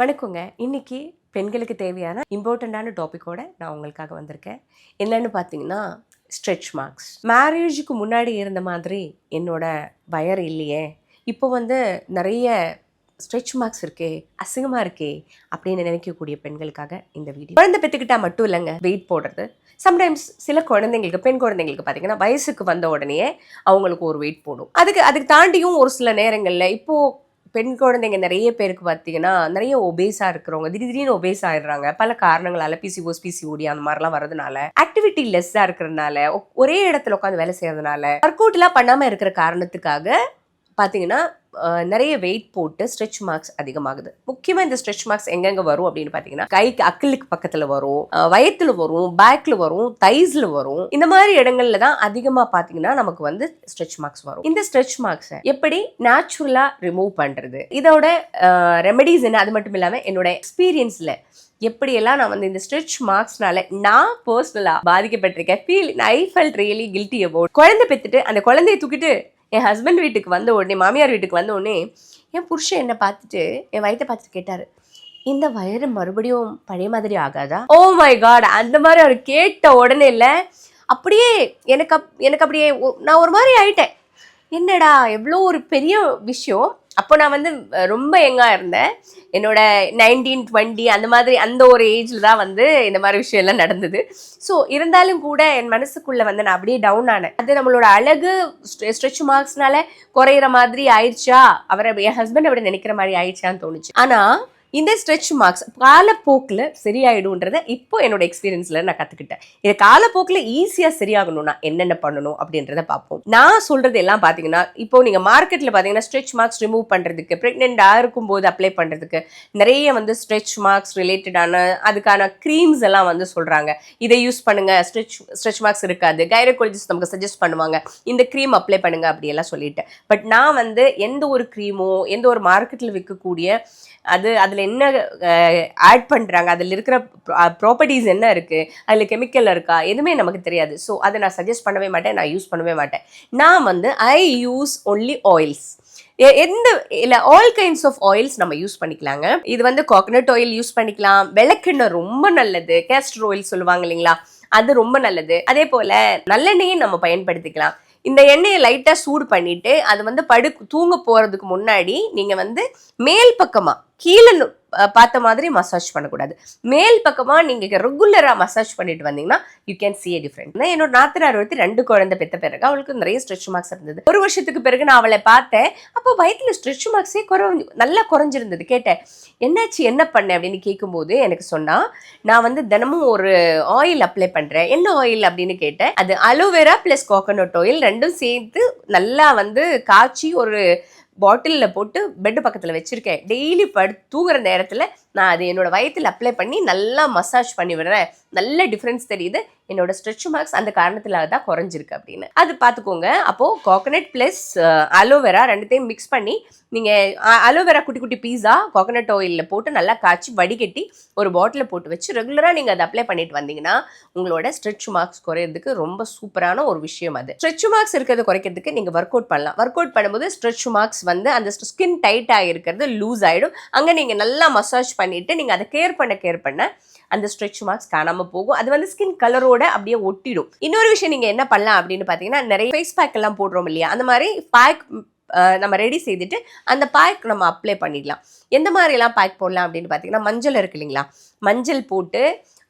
வணக்கங்க. இன்னைக்கு பெண்களுக்கு தேவையான இம்பார்ட்டண்ட்டான டாப்பிக்கோட நான் உங்களுக்காக வந்திருக்கேன். என்னன்னு பார்த்தீங்கன்னா ஸ்ட்ரெச் மார்க்ஸ் மேரேஜுக்கு முன்னாடி இருந்த மாதிரி என்னோட வயர் இல்லையே. இப்போ வந்து நிறைய ஸ்ட்ரெச் மார்க்ஸ் இருக்கே அசிங்கமாக இருக்கே அப்படின்னு நினைக்கக்கூடிய பெண்களுக்காக இந்த வீடியோ குழந்தை பெற்றுக்கிட்டால் மட்டும் இல்லைங்க வெயிட் போடுறது. சம்டைம்ஸ் சில குழந்தைங்களுக்கு பெண் குழந்தைங்களுக்கு பார்த்தீங்கன்னா வயசுக்கு வந்த உடனே அவங்களுக்கு ஒரு வெயிட் போடும். அதுக்கு அதுக்கு தாண்டியும் ஒரு சில நேரங்களில் இப்போது பெண் குழந்தைங்க நிறைய பேருக்கு பார்த்தீங்கன்னா நிறைய ஒபேஸாக இருக்கிறவங்க திடீர் திடீர்னு ஒபேஸ் ஆயிடுறாங்க. பல காரணங்களால பிசிஓஸ் பிசிஓடி அந்த மாதிரிலாம் வரதுனால ஆக்டிவிட்டி லெஸ்ஸாக இருக்கிறதுனால ஒ- ஒரே இடத்துல உட்காந்து வேலை செய்யறதுனால ஒர்க் அவுட்லாம் பண்ணாமல் இருக்கிற காரணத்துக்காக பார்த்தீங்கன்னா நிறைய வெயிட் போட்டு ஸ்ட்ரெச் மார்க்ஸ் அதிகமாகுது. முக்கியமாக இந்த ஸ்ட்ரெச் மார்க்ஸ் எங்கெங்க வரும் அப்படின்னு பார்த்தீங்கன்னா கைக்கு அக்கிலுக்கு பக்கத்தில் வரும் வயத்தில் வரும் பேக்கில் வரும் தைஸில் வரும். இந்த மாதிரி இடங்கள்ல தான் அதிகமாக பார்த்தீங்கன்னா நமக்கு வந்து ஸ்ட்ரெச் மார்க்ஸ் வரும். இந்த ஸ்ட்ரெச் மார்க்ஸை எப்படி நேச்சுரலாக ரிமூவ் பண்ணுறது இதோட ரெமெடிஸ் என்ன? அது மட்டும் இல்லாமல் என்னோட எக்ஸ்பீரியன்ஸில் எப்படியெல்லாம் நான் வந்து இந்த ஸ்ட்ரெச் மார்க்ஸ்னால நான் பர்சனலாக பாதிக்கப்பட்டிருக்கேன் feel I felt really guilty about குழந்தை பெற்றுட்டு அந்த குழந்தைய தூக்கிட்டு என் ஹஸ்பண்ட் வீட்டுக்கு வந்த உடனே மாமியார் வீட்டுக்கு வந்த உடனே என் புருஷன் என்னை பார்த்துட்டு என் வயித்தை பார்த்துட்டு கேட்டார் இந்த வயிறு மறுபடியும் பழைய மாதிரி ஆகாதா? ஓ மை காட் அந்த மாதிரி அவர் கேட்ட உடனே இல்லை அப்படியே எனக்கு அப் எனக்கு அப்படியே நான் ஒரு மாதிரி ஆயிட்டேன். என்னடா எவ்வளோ ஒரு பெரிய விஷயம். அப்போ நான் வந்து ரொம்ப யங்காக இருந்தேன். என்னோட நைன்டீன் டுவெண்ட்டி அந்த மாதிரி அந்த ஒரு ஏஜில் தான் வந்து இந்த மாதிரி விஷயம் எல்லாம் நடந்தது. ஸோ இருந்தாலும் கூட என் மனசுக்குள்ளே வந்து நான் அப்படியே டவுன் ஆனேன். அது நம்மளோட அழகு ஸ்ட்ரெச் மார்க்ஸ்னால குறையிற மாதிரி ஆயிடுச்சா? அவரை என் ஹஸ்பண்ட் அப்படி நினைக்கிற மாதிரி ஆயிடுச்சான்னு தோணுச்சு. ஆனால் இந்த ஸ்ட்ரெச் மார்க்ஸ் காலப்போக்கில் சரியாயிடும்ன்றத இப்போ என்னோட எக்ஸ்பீரியன்ஸில் நான் கற்றுக்கிட்டேன் இது காலப்போக்கில் ஈஸியாக சரியாகணும்னா என்னென்ன பண்ணணும் அப்படின்றத பார்ப்போம். நான் சொல்கிறது எல்லாம் பார்த்தீங்கன்னா இப்போ நீங்கள் மார்க்கெட்டில் பார்த்தீங்கன்னா ஸ்ட்ரெச் மார்க்ஸ் ரிமூவ் பண்ணுறதுக்கு ப்ரெக்னெண்ட்டாக இருக்கும்போது அப்ளை பண்ணுறதுக்கு நிறைய வந்து ஸ்ட்ரெச் மார்க்ஸ் ரிலேட்டடான அதுக்கான க்ரீம்ஸ் எல்லாம் வந்து சொல்கிறாங்க இதை யூஸ் பண்ணுங்கள் ஸ்ட்ரெச் ஸ்ட்ரெச் மார்க்ஸ் இருக்காது. கைனகாலஜிஸ்ட் நமக்கு சஜஸ்ட் பண்ணுவாங்க. இந்த க்ரீம் அப்ளை பண்ணுங்க அப்படியெல்லாம் சொல்லிட்டு. பட் நான் வந்து எந்த ஒரு க்ரீமோ எந்த ஒரு மார்க்கெட்டில் விற்கக்கூடிய அது அதில் என்ன ஆட் பண்ணுறாங்க அதில் இருக்கிற ப்ராப்பர்ட்டிஸ் என்ன இருக்குது அதில் கெமிக்கல் இருக்கா? எதுவுமே நமக்கு தெரியாது. ஸோ அதை நான் சஜஸ்ட் பண்ணவே மாட்டேன். நான் யூஸ் பண்ணவே மாட்டேன். நான் வந்து ஐ யூஸ் ஒன்லி ஆயில்ஸ் எந்த இல்லை ஆல் கைண்ட்ஸ் ஆஃப் ஆயில்ஸ் நம்ம யூஸ் பண்ணிக்கலாங்க. இது வந்து கோகனட் ஆயில் யூஸ் பண்ணிக்கலாம். விளக்கெண்ணெய் ரொம்ப நல்லது. கேஸ்டர் ஆயில் சொல்லுவாங்க இல்லைங்களா? அது ரொம்ப நல்லது. அதே போல் நல்லெண்ணெயும் நம்ம பயன்படுத்திக்கலாம். இந்த எண்ணெயை லைட்டாக சூடு பண்ணிவிட்டு அது வந்து படு தூங்க போகிறதுக்கு முன்னாடி நீங்கள் வந்து மேல் பக்கமாக கீழே பார்த்த மாதிரி மசாஜ் பண்ணக்கூடாது. மேல் பக்கமாக நீங்கள் ரெகுலராக மசாஜ் பண்ணிட்டு வந்தீங்கன்னா you can see a different நான் என்னோட நாத்தனார் ஒருத்தி ரெண்டு குழந்தை பெற்ற பிறகு அவளுக்கு நிறைய ஸ்ட்ரெச் மார்க்ஸ் இருந்தது. ஒரு வருஷத்துக்கு பிறகு நான் அவளை பார்த்தேன். அப்போ வயிற்றுல ஸ்ட்ரெச் மார்க்ஸே குறைஞ்சு நல்லா குறைஞ்சிருந்தது. கேட்டேன் என்னாச்சு என்ன பண்ண? அப்படின்னு கேட்கும்போது எனக்கு சொன்னால் நான் வந்து தினமும் ஒரு ஆயில் அப்ளை பண்ணுறேன் என்ன ஆயில் அப்படின்னு கேட்டேன். அது அலோவேரா ப்ளஸ் கோகோனட் ஆயில் ரெண்டும் சேர்த்து நல்லா வந்து காய்ச்சி ஒரு பாட்டிலில் போட்டு பெட்டு பக்கத்தில் வச்சுருக்கேன். டெய்லி படு தூங்குற நேரத்தில் நான் அது என்னோட வயிற்றில் அப்ளை பண்ணி நல்லா மசாஜ் பண்ணி விடுறேன். நல்ல டிஃப்ரென்ஸ் தெரியுது. என்னோட ஸ்ட்ரெச் மார்க்ஸ் அந்த காரணத்தில் தான் குறைஞ்சிருக்கு அப்படின்னு. அது பார்த்துக்கோங்க அப்போது கோகனட் ப்ளஸ் அலோவேரா ரெண்டுத்தையும் மிக்ஸ் பண்ணி நீங்கள் அலோவேரா குட்டி குட்டி பீஸா கோகனட் ஆயிலில் போட்டு நல்லா காய்ச்சி வடிகட்டி ஒரு பாட்டிலில் போட்டு வச்சு ரெகுலராக நீங்கள் அதை அப்ளை பண்ணிட்டு வந்தீங்கன்னா உங்களோட ஸ்ட்ரெச் மார்க்ஸ் குறையிறதுக்கு ரொம்ப சூப்பரான ஒரு விஷயம் அது. ஸ்ட்ரெச் மார்க்ஸ் இருக்கிறத குறைக்கிறதுக்கு நீங்கள் ஒர்க் அவுட் பண்ணலாம். ஒர்க் அவுட் பண்ணும்போது ஸ்ட்ரெச் மார்க்ஸ் வந்து அந்த ஸ்கின் டைட் ஆகிருக்கிறது லூஸ் ஆகிடும் அங்கே நீங்கள் நல்லா மசாஜ் பண்ணிவிட்டு நீங்கள் அதை கேர் பண்ண கேர் பண்ண அந்த ஸ்ட்ரெச் மார்க்ஸ் காணாமல் போகும். அது வந்து ஸ்கின் கலரோட அப்படியே ஒட்டிடும். இன்னொரு விஷயம் நீங்கள் என்ன பண்ணலாம் அப்படின்னு பார்த்தீங்கன்னா நிறைய ஃபேஸ் பேக் எல்லாம் போடுறோம் இல்லையா? அந்த மாதிரி பேக் நம்ம ரெடி செய்துட்டு அந்த பேக் நம்ம அப்ளை பண்ணிடலாம். எந்த மாதிரிலாம் பேக் போடலாம் அப்படின்னு பார்த்தீங்கன்னா மஞ்சள் இருக்கு இல்லைங்களா? மஞ்சள் போட்டு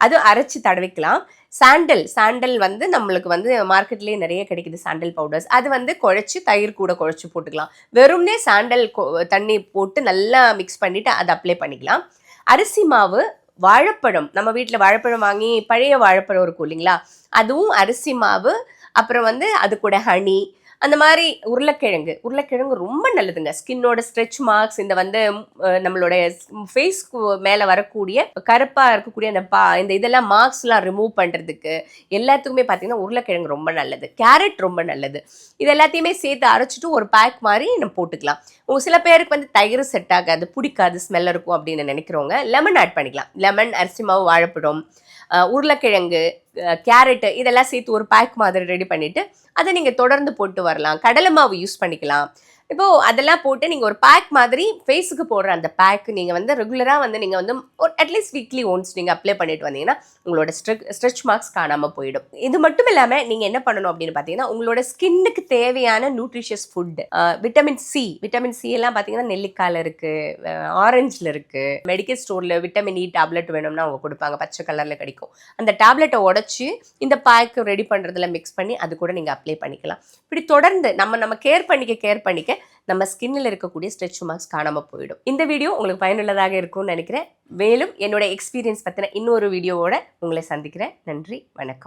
அது அரைச்சி தடவிக்கலாம். சாண்டல் சாண்டல் வந்து நம்மளுக்கு வந்து மார்க்கெட்லேயே நிறைய கிடைக்குது சாண்டல் பவுடர்ஸ் அது வந்து குழச்சி தயிர் கூட குழச்சி போட்டுக்கலாம். வெறும்னே சாண்டல் தண்ணி போட்டு நல்லா மிக்ஸ் பண்ணிவிட்டு அதை அப்ளை பண்ணிக்கலாம். அரிசி மாவு வாழைப்பழம். நம்ம வீட்டில் வாழைப்பழம் வாங்கி பழைய வாழைப்பழம் இருக்கும் இல்லைங்களா? அதுவும் அரிசி மாவு அப்புறம் வந்து அது கூட ஹனி அந்த மாதிரி உருளைக்கிழங்கு. உருளைக்கிழங்கு ரொம்ப நல்லதுங்க. ஸ்கின்னோட ஸ்ட்ரெச் மார்க்ஸ் இந்த வந்து நம்மளுடைய ஃபேஸ்க்கு மேலே வரக்கூடிய கருப்பாக இருக்கக்கூடிய அந்த பா இந்த இதெல்லாம் மார்க்ஸ்லாம் ரிமூவ் பண்ணுறதுக்கு எல்லாத்துக்குமே பார்த்தீங்கன்னா உருளைக்கிழங்கு ரொம்ப நல்லது. கேரட் ரொம்ப நல்லது. இது எல்லாத்தையுமே சேர்த்து அரைச்சிட்டு ஒரு பேக் மாதிரி நம்ம போட்டுக்கலாம். சில பேருக்கு வந்து தயிர் செட் ஆகாது பிடிக்காது ஸ்மெல் இருக்கும் அப்படின்னு நினைக்கிறவங்க லெமன் ஆட் பண்ணிக்கலாம். லெமன் அரிசி மாவு வாழைப்பழம் உருளைக்கிழங்கு கேரட்டு இதெல்லாம் சேர்த்து ஒரு பேக் மாதிரி ரெடி பண்ணிவிட்டு அதை நீங்கள் தொடர்ந்து போட்டு வரலாம். கடலை மாவு யூஸ் பண்ணிக்கலாம். இப்போ அதெல்லாம் போட்டு நீங்க ஒரு பேக் மாதிரி ஃபேஸுக்கு போடுற அந்த பேக் நீங்க வந்து ரெகுலரா வந்து நீங்க வந்து ஒரு அட்லீஸ்ட் வீக்லி ஒன்ஸ் நீங்க அப்ளை பண்ணிட்டு வந்தீங்கன்னா உங்களோட ஸ்ட்ரெச் மார்க்ஸ் காணாம போயிடும். இது மட்டும் இல்லாம நீங்க என்ன பண்ணணும் அப்படின்னு பாத்தீங்கன்னா உங்களோட ஸ்கின்னுக்கு தேவையான nutritious food vitamin C vitamin C எல்லாம் பாத்தீங்கன்னா நெல்லிக்காயில இருக்கு ஆரஞ்சில் இருக்கு. மெடிக்கல் ஸ்டோர்ல விட்டமின் இ டேப்லெட் வேணும்னா அவங்க கொடுப்பாங்க பச்சை கலர்ல கிடைக்கும். அந்த டேப்லெட்டை உடச்சி இந்த பேக் ரெடி பண்றதுல மிக்ஸ் பண்ணி அது கூட நீங்க அப்ளை பண்ணிக்கலாம். இப்படி தொடர்ந்து நம்ம நம்ம கேர் பண்ணிக்க கேர் பண்ணிக்க நம்ம ஸ்கின்னில் இருக்கக்கூடிய ஸ்ட்ரெச் மார்க்ஸ் காணாம போயிடும். இந்த வீடியோ உங்களுக்கு பயனுள்ளதாக இருக்கும்னு நினைக்கிறேன். மேலும் என்னோட எக்ஸ்பீரியன்ஸ் பற்றின இன்னொரு வீடியோவோட உங்களை சந்திக்கிறேன். நன்றி வணக்கம்.